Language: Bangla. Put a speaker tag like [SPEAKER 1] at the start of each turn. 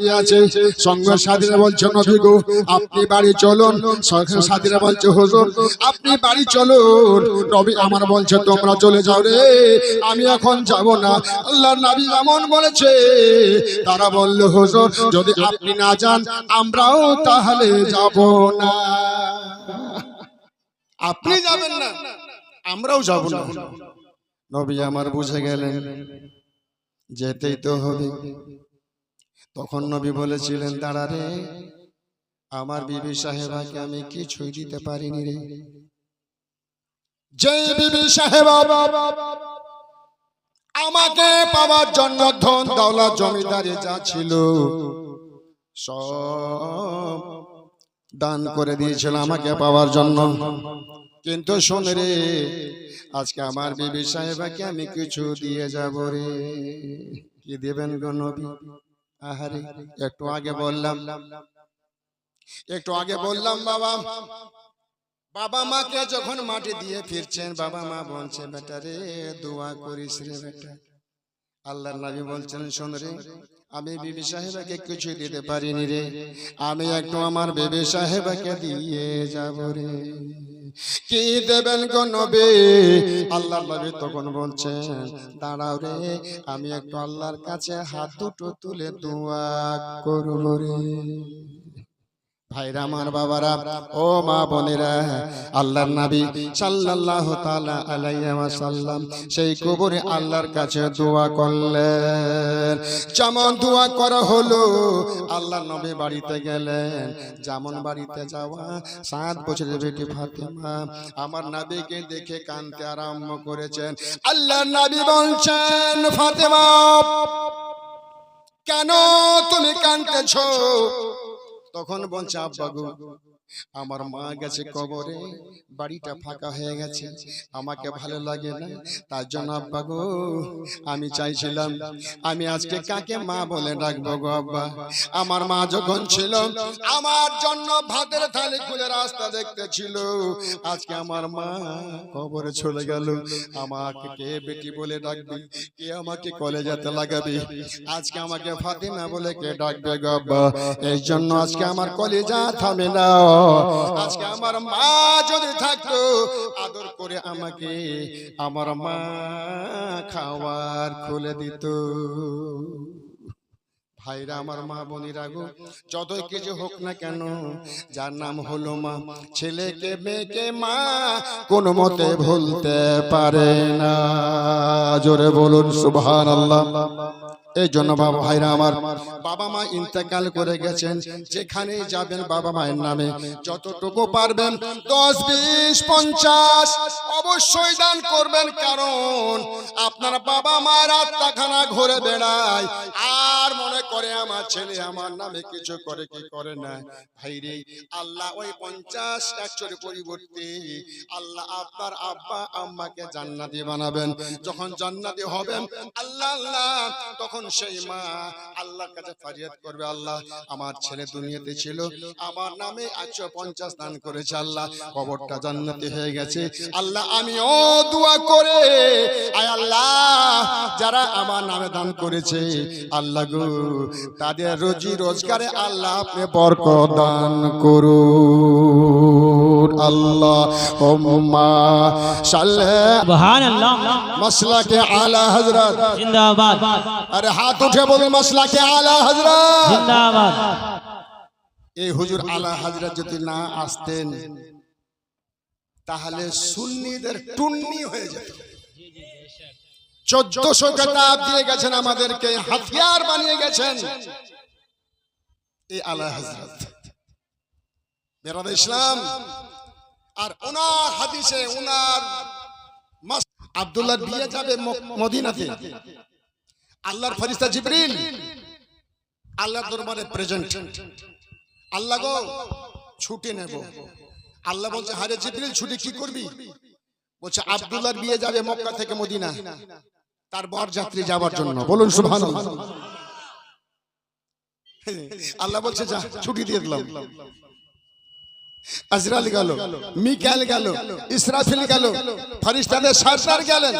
[SPEAKER 1] আছে। সঙ্গ সাথীরা বলছে, নবী গো, আপনি বাড়ি চলুন। সঙ্গ সাথীরা বলছে, হুজুর, আপনি বাড়ি চলুন। নবী আমার বলছে, তোমরা চলে যাও রে, আমি এখন যাব না। আল্লাহর নবী এমন বলেছে, তারা বলল, হুজুর, যদি আপনি না যান, আমরাও তাহলে যাব না। আপনি যাবেন না, আমরাও যাব না। নবী আমার বুঝে গেলেন, যেতেই তো হবে। তখন নবী বলেছিলেন দাঁড়া রে আমার বিবি সাহেবাকে আমি কিছুই দিতে পারিনি রে। যে বিবি সাহেবা আমাকে পাওয়ার জন্য ধন দৌলত জমিদারে যা ছিল সব দান করে দিয়েছিল আমাকে পাওয়ার জন্য। কিন্তু শোন রে আজকে আমার বিবি সাহেবাকে আমি কিছু দিয়ে যাব রে। কি দেবেন গো নবী? আহারে একটু আগে বললাম। একটু আগে বললাম বাবা। বাবা। মাকে যখন মাটি দিয়ে ফিরছেন বাবা মা বলছে বেটা রে দোয়া করিস রে বেটা। আল্লাহর নবী বলছেন শোন রে আমি বিবি সাহেবাকে কিছু দিতে পারিনি রে। আমি একটু আমার বিবি সাহেবাকে দিয়ে যাব রে। কি দেবেন গো নবী? আল্লাহ নবী? তখন বলছেন দাঁড়াও রে আমি একটু আল্লাহর কাছে হাত দুটো তুলে দোয়া করব রে। ভাইরা আমার বাবারা, ও মা বোনেরা, আল্লাহর নবী সাল্লাল্লাহু তাআলা আলাইহি ওয়াসাল্লাম সেই কবরে আল্লাহর কাছে দোয়া করলেন। যেমন দোয়া করা হলো, আল্লাহর নবী বাড়িতে গেলেন। যেমন বাড়িতে যাওয়া, সাত বছরের বেটি ফাতেমা আমার নবীকে দেখে কাঁদতে আরম্ভ করেছেন। আল্লাহর নবী বলছেন, ফাতেমা, কেন তুমি কাঁদতেছো? তখন বলছে আব্বা গো আমার মা গেছে কবরে বাড়িটা ফাঁকা হয়ে গেছে। আমাকে ভালো লাগে না। তার জন্য আব্বা গো আমি চাইছিলাম আমি আজকে কাকে মা বলে ডাকবো গো আব্বা? আমার মা যখন ছিল আমার জন্য ভাতের থালি খুলে রাস্তা দেখতে ছিল। আজকে আমার মা কবরে চলে গেল। আমাকে কে বেটি বলে ডাকবি? কে আমাকে কলেজাতে লাগাবে? আজকে আমাকে ফাতিমা বলে কে ডাকবে গো আব্বা? এই জন্য আজকে আমার কলেজা থামে না। আজকে আমার মা যদি থাকতো, আদর করে আমাকে আমার মা খাওয়ার খুলে দিত। ভাইরা, আমার মা বোনেরা গো, যতই কিছু হোক না কেন, যার নাম হলো মা, ছেলেকে, মেয়েকে মা কোন মতে ভুলতে পারে না। জোরে বলুন সুবহান আল্লাহ এই জন্য বাবা ভাইরা আমার বাবা মা ইন্তেকাল করে গেছেন যেখানে যাবেন বাবা মায়ের নামে। যতটুকু পারবেন দশ বিশ পঞ্চাশ অবশ্যই দান করবেন। কারণ আপনার বাবা মায়ের আত্মাখানা ঘুরে বেড়ায়। আর মনে করে আমার ছেলে আমার নামে কিছু করে কি করে না? ভাইরে আল্লাহ ওই পঞ্চাশ একশোর পরিবর্তে আল্লাহ আপনার আব্বা আম্মাকে জান্নাতি বানাবেন। যখন জান্নাতি হবেন আল্লাহ আল্লাহ তখন আমার ছেলে দুনিয়াতে ছিল, আমার নামে পঞ্চাশ দান করেছে, আল্লাহ হয়ে গেছে। আল্লাহ করে আল্লাহ, যারা আমার নামে দান করেছে, আল্লাহ গো, তাদের রোজি রোজগারে আল্লাহ আপনি বরকত দান করুন। আল্লাহ ওম্মা সাল্লাহ
[SPEAKER 2] সুবহান আল্লাহ
[SPEAKER 1] মসলা কে আলা হজরত
[SPEAKER 2] জিন্দাবাদ।
[SPEAKER 1] আরে হাত উঠে বলুন মসলা কে আলা হজরত
[SPEAKER 2] জিন্দাবাদ।
[SPEAKER 1] এই হুজুর আলা হজরত যদি না আসতেন তাহলে সুন্নিদের টুন্নি হয়ে যেত। চোদ্দশো কেতাব দিয়ে গেছেন আমাদেরকে হাতিয়ার বানিয়ে গেছেন। এই আলা হজরত বেরাদ ইসলাম? আর ওনার হাদিসে ওনার আব্দুল্লাহ বিয়ে যাবে মদিনাতে। আল্লাহর ফরিস্তা জিবরিল, আল্লাহর দরবারে প্রেজেন্ট আল্লাহ গো, ছুটি নেব। আল্লাহ বলছে হারে জিবরিল, ছুটি কি করবি? বলছে আব্দুল্লাহর বিয়ে যাবে মক্কা থেকে মদিনা। তার বর যাত্রী যাওয়ার জন্য। বলুন, সুবহানাল্লাহ। আল্লাহ বলছে, যা, ছুটি দিয়ে দিলাম। আজরাল গেল মিকাল গেল ইসরাফিল গেল ফারিস্তাদের সরদার গেলেন।